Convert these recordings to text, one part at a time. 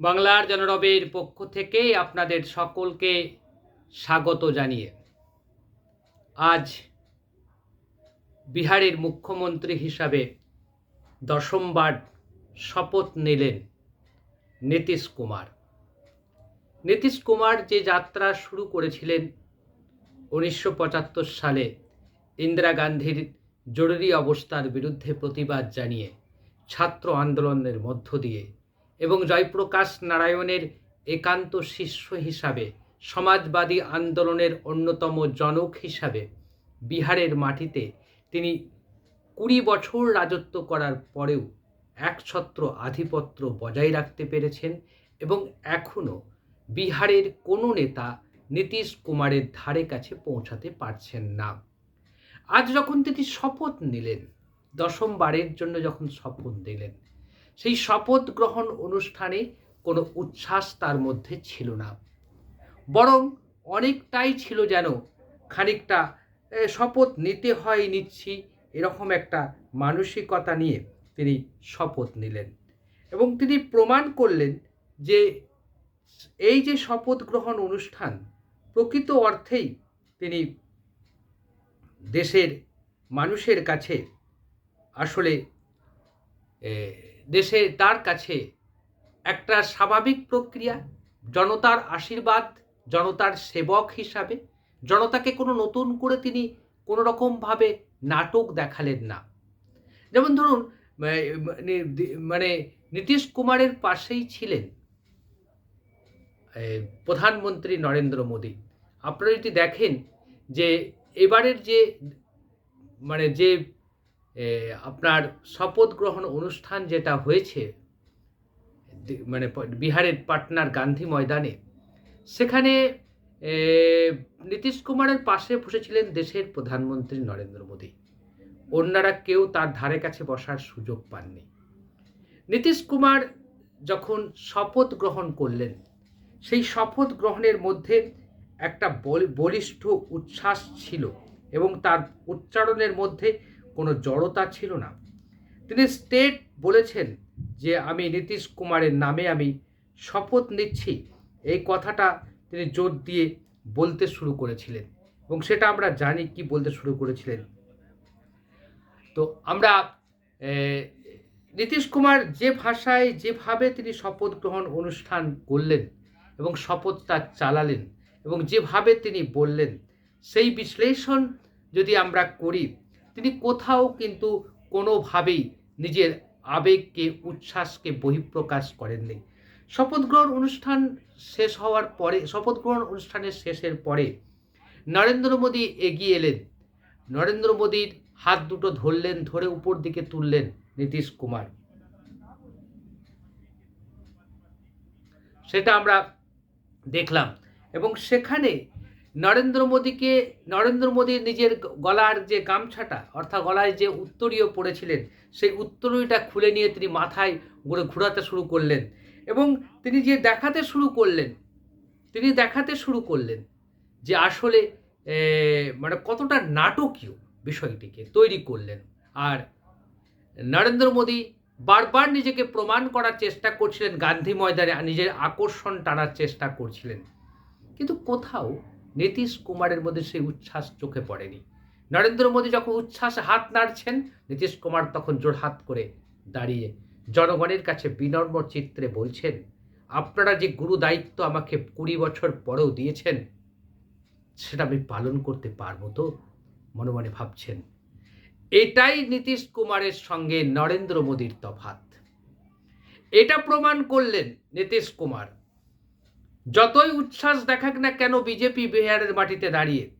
বাংলার জনরবের পক্ষ থেকে আপনাদের সকলকে স্বাগত জানিয়ে আজ বিহারের মুখ্যমন্ত্রী হিসাবে দশমবার শপথ নিলেন নীতিশ কুমার। নীতিশ কুমার যে যাত্রা শুরু করেছিলেন উনিশশো পঁচাত্তর সালে ইন্দিরা গান্ধীর জরুরি অবস্থার বিরুদ্ধে প্রতিবাদ জানিয়ে ছাত্র আন্দোলনের মধ্য দিয়ে এবং জয়প্রকাশ নারায়ণের একান্ত শিষ্য হিসাবে, সমাজবাদী আন্দোলনের অন্যতম জনক হিসাবে বিহারের মাটিতে তিনি কুড়ি বছর রাজত্ব করার পরেও একছত্র আধিপত্য বজায় রাখতে পেরেছেন এবং এখনও বিহারের কোনো নেতা নীতিশ কুমারের ধারে কাছে পৌঁছাতে পারছেন না। আজ যখন তিনি শপথ নিলেন দশমবারের জন্য যখন শপথ নিলেন সেই শপথ গ্রহণ অনুষ্ঠানে কোনো উচ্ছ্বাস তার মধ্যে ছিল না। বরং অনেকটাই ছিল যেন খানিকটা শপথ নিতে হয় নিচ্ছি এরকম একটা মানসিকতা নিয়ে তিনি শপথ নিলেন এবং তিনি প্রমাণ করলেন যে এই যে শপথ গ্রহণ অনুষ্ঠান প্রকৃত অর্থেই তিনি দেশের মানুষের কাছে আসলে দেশে তার কাছে একটা স্বাভাবিক প্রক্রিয়া, জনতার আশীর্বাদ, জনতার সেবক হিসাবে, জনতাকে কোনো নতুন করে তিনি কোনো রকমভাবে নাটক দেখালেন না। যেমন ধরুন মানে মানে নীতিশ কুমারের পাশেই ছিলেন প্রধানমন্ত্রী নরেন্দ্র মোদী। আপনারা যদি দেখেন যে এবারের যে মানে যে আপনার শপথ গ্রহণ অনুষ্ঠান যেটা হয়েছে মানে বিহারের পাটনার গান্ধী ময়দানে, সেখানে নীতিশ কুমারের পাশে বসেছিলেন দেশের প্রধানমন্ত্রী নরেন্দ্র মোদী। অন্যরা কেউ তার ধারে কাছে বসার সুযোগ পাননি। নীতিশ কুমার যখন শপথ গ্রহণ করলেন, সেই শপথ গ্রহণের মধ্যে একটা বল- বলিষ্ঠ উচ্ছ্বাস ছিল এবং তার উচ্চারণের মধ্যে কোনো জড়তা ছিল না। তিনি স্টেট বলেছেন যে, আমি নীতিশ কুমারের নামে আমি শপথ নিচ্ছি। এই কথাটা তিনি জোর দিয়ে বলতে শুরু করেছিলেন এবং সেটা আমরা জানি কি বলতে শুরু করেছিলেন। তো আমরা নীতিশ কুমার যে ভাষায়, যেভাবে তিনি শপথ গ্রহণ অনুষ্ঠান করলেন এবং শপথটা চালালেন এবং যেভাবে তিনি বললেন, সেই বিশ্লেষণ যদি আমরা করি তিনি কোথাও কিন্তু কোনোভাবেই নিজের আবেগকে, উচ্ছ্বাসকে বহিঃপ্রকাশ করেননি। শপথ গ্রহণ অনুষ্ঠান শেষ হওয়ার পরে, শপথ গ্রহণ অনুষ্ঠানের শেষের পরে নরেন্দ্র মোদী এগিয়ে এলেন। নরেন্দ্র মোদীর হাত দুটো ধরলেন, ধরে উপর দিকে তুললেন নীতিশ কুমার। সেটা আমরা দেখলাম এবং সেখানে নরেন্দ্র মোদীকে, নরেন্দ্র মোদীর নিজের গলার যে গামছাটা, অর্থাৎ গলায় যে উত্তরীয় পড়েছিলেন সেই উত্তরীয়টা খুলে নিয়ে তিনি মাথায় ঘুরে ঘোরাতে শুরু করলেন। এবং তিনি যে দেখাতে শুরু করলেন, তিনি দেখাতে শুরু করলেন যে আসলে মানে কতটা নাটকীয় বিষয়টিকে তৈরি করলেন। আর নরেন্দ্র মোদী বারবার নিজেকে প্রমাণ করার চেষ্টা করছিলেন, গান্ধী ময়দানে নিজের আকর্ষণ টানার চেষ্টা করছিলেন। কিন্তু কোথাও নীতিশ কুমারের মধ্যে সেই উচ্ছ্বাস চোখে পড়েনি। নরেন্দ্র মোদী যখন উচ্ছ্বাসে হাত নাড়ছেন, নীতিশ কুমার তখন জোর হাত করে দাঁড়িয়ে জনগণের কাছে বিনম্র চিত্রে বলছেন, আপনারা যে গুরু দায়িত্ব আমাকে কুড়ি বছর পরেও দিয়েছেন, সেটা আমি পালন করতে পারব তো? মনে মনে ভাবছেন। এটাই নীতিশ কুমারের সঙ্গে নরেন্দ্র মোদীর তফাত এটা প্রমাণ করলেন নীতিশ কুমার। যতই উচ্ছ্বাস দেখাক না কেন বিজেপি বিহারের মাটিতে দাঁড়িয়ে।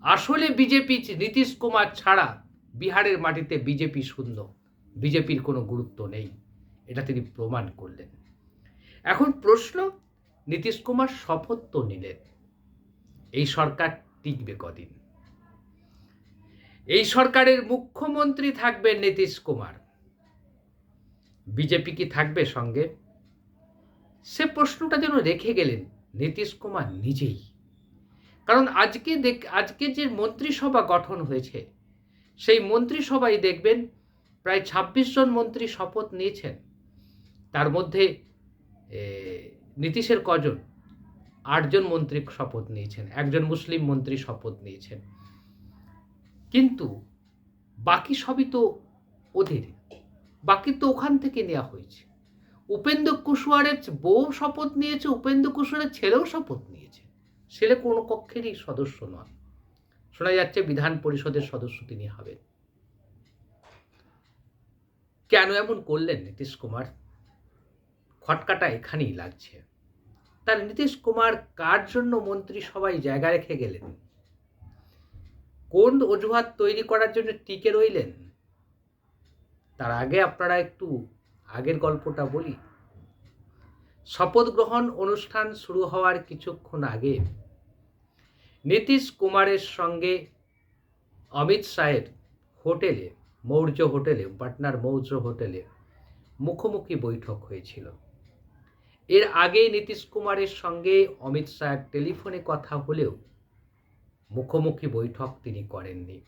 আসলে বিজেপি নীতিশ কুমার ছাড়া বিহারের মাটিতে বিজেপি শূন্য। বিজেপির কোনো গুরুত্ব নেই। এটা তিনি প্রমাণ করলেন। এখন প্রশ্ন, নীতিশ কুমার শপথ তো নিলেন। এই সরকার টিকবে কদিন? এই সরকারের মুখ্যমন্ত্রী থাকবেন নীতিশ কুমার। বিজেপি কি থাকবে সঙ্গে? সে প্রশ্নটা যেন রেখে গেলেন নীতিশ কুমার নিজেই। কারণ আজকে দেখ, আজকে যে মন্ত্রিসভা গঠন হয়েছে, সেই মন্ত্রিসভায় দেখবেন প্রায় ছাব্বিশ জন মন্ত্রী শপথ নিয়েছেন। তার মধ্যে নীতিশের কজন? আটজন মন্ত্রী শপথ নিয়েছেন, একজন মুসলিম মন্ত্রী শপথ নিয়েছেন। কিন্তু বাকি সবই তো ওদের, বাকি তো ওখান থেকে নেওয়া হয়েছে। উপেন্দ্র কুশওয়ারের বউ শপথ নিয়েছে, উপেন্দ্র কুশওয়ারের ছেলেও শপথ নিয়েছে। ছেলে কোনো কক্ষেরই সদস্য নয়। শোনা যাচ্ছে বিধান পরিষদের সদস্য তিনি হবেন। কেন এমন করলেন নীতিশ কুমার? খটকাটা এখানেই লাগছে। তার নীতিশ কুমার কার জন্য মন্ত্রী সবাই জায়গা রেখে গেলেন? কোন অজুহাত তৈরি করার জন্য টিকে রইলেন? তার আগে আপনারা একটু আগের গল্পটা বলি। শপথ গ্রহণ অনুষ্ঠান শুরু হওয়ার কিছুক্ষণ আগে নীতিশ কুমারের সঙ্গে অমিত শাহের হোটেলে, মৌর্য হোটেলে, পাটনার মৌর্য হোটেলে মুখোমুখি বৈঠক হয়েছিল। এর আগে নীতিশ কুমারের সঙ্গে অমিত শাহের টেলিফোনে কথা হলেও মুখোমুখি বৈঠক তিনি করেননি।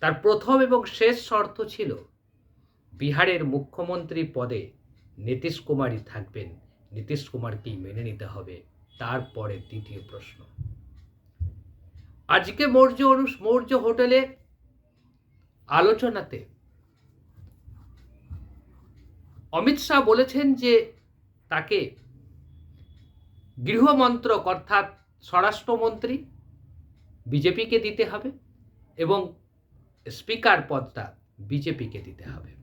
তার প্রথম এবং শেষ শর্ত ছিল বিহারের মুখ্যমন্ত্রী পদে নীতিশ কুমারই থাকবেন। নীতিশ কুমারকেই মেনে নিতে হবে। তারপরে দ্বিতীয় প্রশ্ন। আজকে মৌর্য মৌর্য হোটেলে আলোচনাতে অমিত শাহ বলেছেন যে তাকে গৃহমন্ত্রক অর্থাৎ স্বরাষ্ট্রমন্ত্রী বিজেপিকে দিতে হবে এবং স্পিকার পদটা বিজেপিকে দিতে হবে।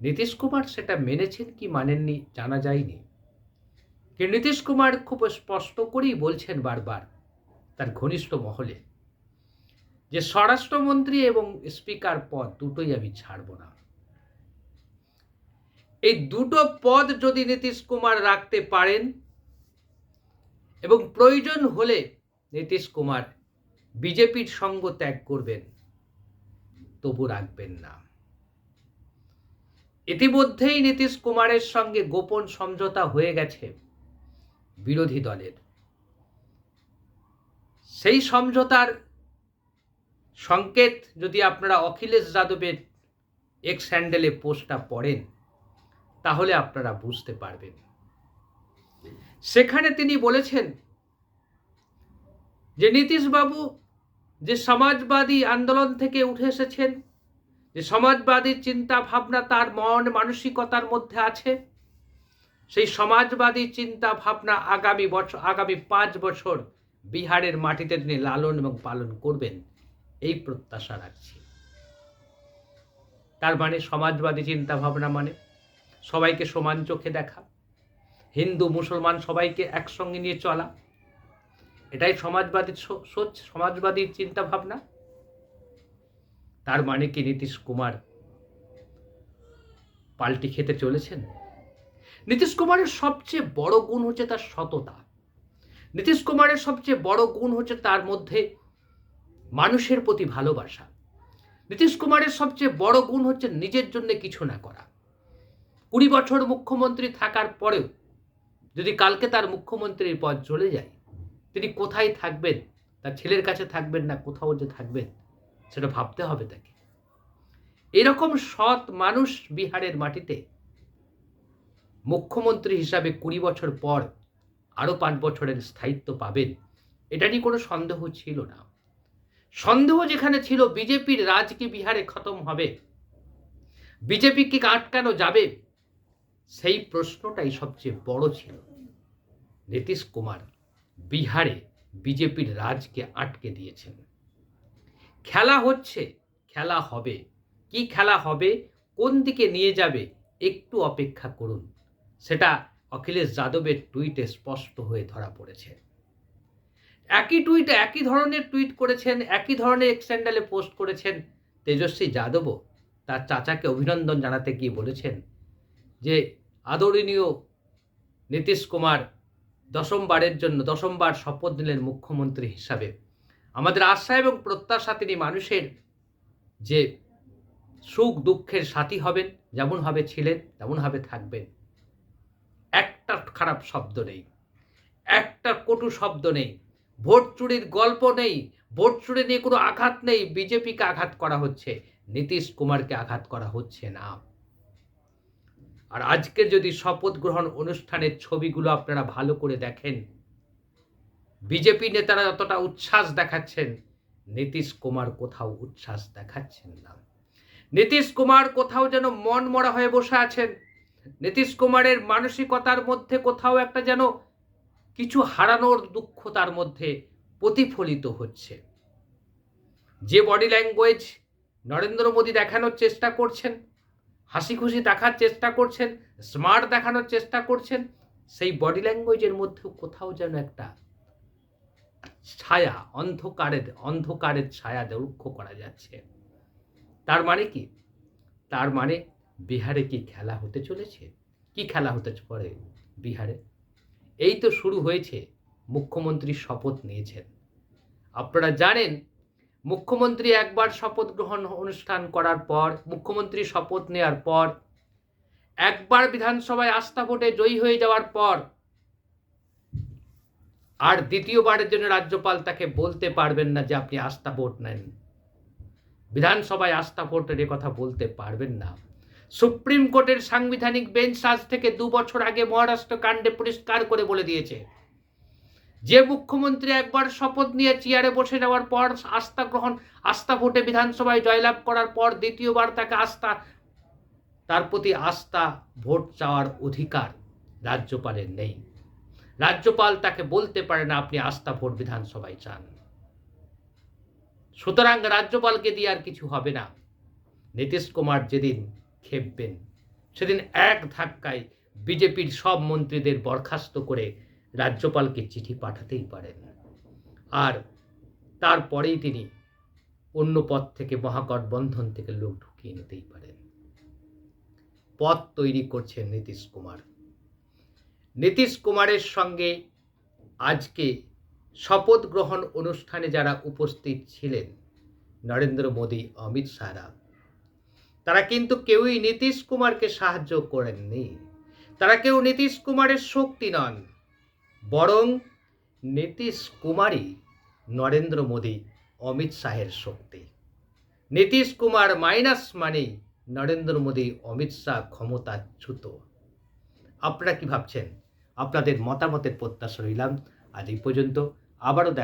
নীতিশ কুমার সেটা মেনেছেন কি মানেননি জানা যায়নি। কিন্তু নীতিশ কুমার খুব স্পষ্ট করেই বলছেন বারবার তার ঘনিষ্ঠ মহলে যে স্বরাষ্ট্রমন্ত্রী এবং স্পিকার পদ দুটোই আমি ছাড়ব না। এই দুটো পদ যদি নীতিশ কুমার রাখতে পারেন এবং প্রয়োজন হলে নীতিশ কুমার বিজেপির সঙ্গ ত্যাগ করবেন, তবু রাখবেন না। ইতিমধ্যেই নীতিশ কুমারের সঙ্গে গোপন সমঝোতা হয়ে গেছে বিরোধী দলের। সেই সমঝোতার সংকেত যদি আপনারা অখিলেশ যাদবের এক্স হ্যান্ডেলে পোস্টটা পড়েন, তাহলে আপনারা বুঝতে পারবেন। সেখানে তিনি বলেছেন যে নীতিশবাবু যে সমাজবাদী আন্দোলন থেকে উঠে এসেছেন যে সমাজবাদী চিন্তা ভাবনা তার মন মানসিকতার মধ্যে আছে, সেই সমাজবাদী চিন্তা ভাবনা আগামী বছর আগামী পাঁচ বছর বিহারের মাটিতে তিনি লালন এবং পালন করবেন, এই প্রত্যাশা রাখছি। তার মানে সমাজবাদী চিন্তা ভাবনা মানে সবাইকে সমান চোখে দেখা, হিন্দু, মুসলমান সবাইকে একসঙ্গে নিয়ে চলা। এটাই সমাজবাদী সোচ, সমাজবাদী চিন্তা ভাবনা তার মানে কি নীতিশ কুমার পাল্টি খেতে চলেছেন? নীতিশ কুমারের সবচেয়ে বড় গুণ হচ্ছে তার সততা। নীতিশ কুমারের সবচেয়ে বড় গুণ হচ্ছে তার মধ্যে মানুষের প্রতি ভালোবাসা। নীতিশ কুমারের সবচেয়ে বড় গুণ হচ্ছে নিজের জন্য কিছু না করা। কুড়ি বছর মুখ্যমন্ত্রী থাকার পরেও যদি কালকে তার মুখ্যমন্ত্রীর পদ চলে যায়, তিনি কোথায় থাকবেন? তার ছেলের কাছে থাকবেন না, কোথাও যে থাকবেন? সেটা ভাবতে হবে তাকে। এরকম সৎ মানুষ বিহারের মাটিতে মুখ্যমন্ত্রী হিসাবে কুড়ি বছর পর আরও পাঁচ বছরের স্থায়িত্ব পাবেন, এটা নিয়ে কোনো সন্দেহ ছিল না। সন্দেহ যেখানে ছিল, বিজেপির রাজ কি বিহারে খতম হবে? বিজেপি কি আটকানো যাবে? সেই প্রশ্নটাই সবচেয়ে বড় ছিল। নীতিশ কুমার বিহারে বিজেপির রাজকে আটকে দিয়েছেন। খেলা হচ্ছে, খেলা হবে। কি খেলা হবে, কোন দিকে নিয়ে যাবে, একটু অপেক্ষা করুন। সেটা অখিলেশ যাদবের টুইটে স্পষ্ট হয়ে ধরা পড়েছে। একই টুইটে একই ধরনের টুইট করেছেন, একই ধরনের এক্সট্যান্ডালে পোস্ট করেছেন তেজস্বী যাদবও। তার চাচাকে অভিনন্দন জানাতে গিয়ে বলেছেন যে, আদরণীয় নীতিশ কুমার দশমবারের জন্য, দশমবার শপথ নিলেন মুখ্যমন্ত্রী হিসাবে। আমাদের আশা এবং প্রত্যাশা, তিনি মানুষের যে সুখ দুঃখের সাথী হবেন যেমনভাবে ছিলেন তেমনভাবে থাকবেন। একটা খারাপ শব্দ নেই। একটা কটু শব্দ নেই। ভোট চুরির গল্প নেই। ভোট চুরি নিয়ে কোনো আঘাত নেই। বিজেপিকে আঘাত করা হচ্ছে। নীতিশ কুমারকে আঘাত করা হচ্ছে না। আর আজকের যদি শপথ গ্রহণ অনুষ্ঠানের ছবিগুলো আপনারা ভালো করে দেখেন বিজেপি নেতারা যতটা উচ্ছ্বাস দেখাচ্ছেন, নীতিশ কুমার কোথাও উচ্ছ্বাস দেখাচ্ছেন না। নীতিশ কুমার কোথাও যেন মন মরা হয়ে বসে আছেন। নীতিশ কুমারের মানসিকতার মধ্যে কোথাও একটা যেন কিছু হারানোর দুঃখ তার মধ্যে প্রতিফলিত হচ্ছে। যে বডি ল্যাঙ্গুয়েজ নরেন্দ্র মোদী দেখানোর চেষ্টা করছেন, হাসি খুশি দেখার চেষ্টা করছেন স্মার্ট দেখানোর চেষ্টা করছেন, সেই বডি ল্যাঙ্গুয়েজের মধ্যেও কোথাও যেন একটা ছায়া, অন্ধকারের অন্ধকারের ছায়া লক্ষ্য করা যাচ্ছে। তার মানে কি? তার মানে বিহারে কি খেলা হতে চলেছে? কি খেলা হতে পারে বিহারে? এই তো শুরু হয়েছে, মুখ্যমন্ত্রী শপথ নিয়েছেন। আপনারা জানেন, মুখ্যমন্ত্রী একবার শপথ গ্রহণ অনুষ্ঠান করার পর, মুখ্যমন্ত্রী শপথ নেওয়ার পর, একবার বিধানসভায় আস্থা ভোটে জয়ী হয়ে যাওয়ার পর আর দ্বিতীয়বারের জন্য রাজ্যপাল তাকে বলতে পারবেন না যে আপনি আস্থা ভোট নেন। বিধানসভায় আস্থা ভোটের কথা বলতে পারবেন না। সুপ্রিম কোর্টের সাংবিধানিক বেঞ্চ আজ থেকে দু বছর আগে মহারাষ্ট্র কাণ্ডে পরিষ্কার করে বলে দিয়েছে। যে মুখ্যমন্ত্রী একবার শপথ নিয়ে চেয়ারে বসে যাওয়ার পর আস্থা গ্রহণ, আস্থা ভোটে বিধানসভায় জয়লাভ করার পর দ্বিতীয়বার তাকে আস্থা, তার প্রতি আস্থা, ভোট চাওয়ার অধিকার রাজ্যপালের নেই। রাজ্যপাল তাকে বলতে পারে না, আপনি আস্থা ভোট বিধানসভায় চান। সুতরাং রাজ্যপালকে দিয়ে আর কিছু হবে না। নীতিশ কুমার যেদিন খেপবেন, সেদিন এক ধাক্কায় বিজেপির সব মন্ত্রীদের বরখাস্ত করে রাজ্যপালকে চিঠি পাঠাতেই পারেন। আর তারপরেই তিনি অন্য পথ থেকে, মহাগঠবন্ধন থেকে লোক ঢুকিয়ে নিতেই পারেন। পথ তৈরি করছেন নীতিশ কুমার। নীতিশ কুমারের সঙ্গে আজকে শপথ গ্রহণ অনুষ্ঠানে যারা উপস্থিত ছিলেন, নরেন্দ্র মোদী, অমিত শাহরা তারা কিন্তু কেউই নীতিশ কুমারকে সাহায্য করেননি। তারা কেউ নীতিশ কুমারের শক্তি নন, বরং নীতিশ কুমারই নরেন্দ্র মোদী, অমিত শাহের শক্তি। নীতিশ কুমার মাইনাস মানেই নরেন্দ্র মোদী, অমিত শাহ ক্ষমতাচ্যুত। আপনারা কি ভাবছেন? আপনাদের মতামতের প্রত্যাশা রইলাম। আজ এই পর্যন্ত। আবারও দেখা